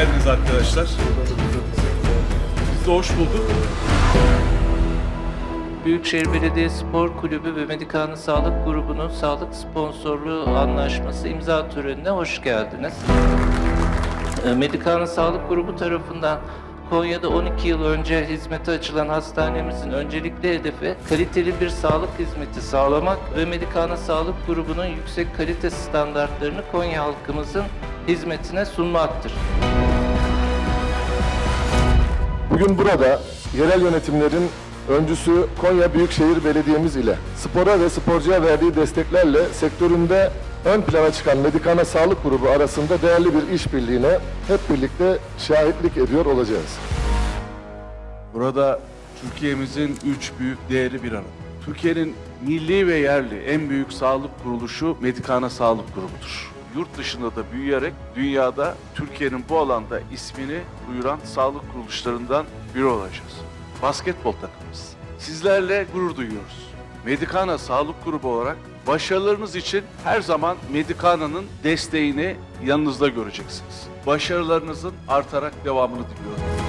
geldiniz arkadaşlar. Biz de hoş bulduk. Büyükşehir Belediye Spor Kulübü ve Medikane Sağlık Grubu'nun sağlık sponsorluğu anlaşması imza törenine hoş geldiniz. Ee, Medikane Sağlık Grubu tarafından Konya'da 12 yıl önce hizmete açılan hastanemizin öncelikli hedefi kaliteli bir sağlık hizmeti sağlamak ve Medikane Sağlık Grubu'nun yüksek kalite standartlarını Konya halkımızın hizmetine sunmaktır. Bugün burada yerel yönetimlerin öncüsü Konya Büyükşehir Belediye'miz ile spora ve sporcuya verdiği desteklerle sektöründe ön plana çıkan Medikana Sağlık Grubu arasında değerli bir işbirliğine hep birlikte şahitlik ediyor olacağız. Burada Türkiye'mizin üç büyük değeri bir arada. Türkiye'nin milli ve yerli en büyük sağlık kuruluşu Medikana Sağlık Grubu'dur. Yurt dışında da büyüyerek dünyada Türkiye'nin bu alanda ismini duyuran sağlık kuruluşlarından biri olacağız. Basketbol takımımız. Sizlerle gurur duyuyoruz. Medikana Sağlık Grubu olarak başarılarınız için her zaman Medikana'nın desteğini yanınızda göreceksiniz. Başarılarınızın artarak devamını diliyorum.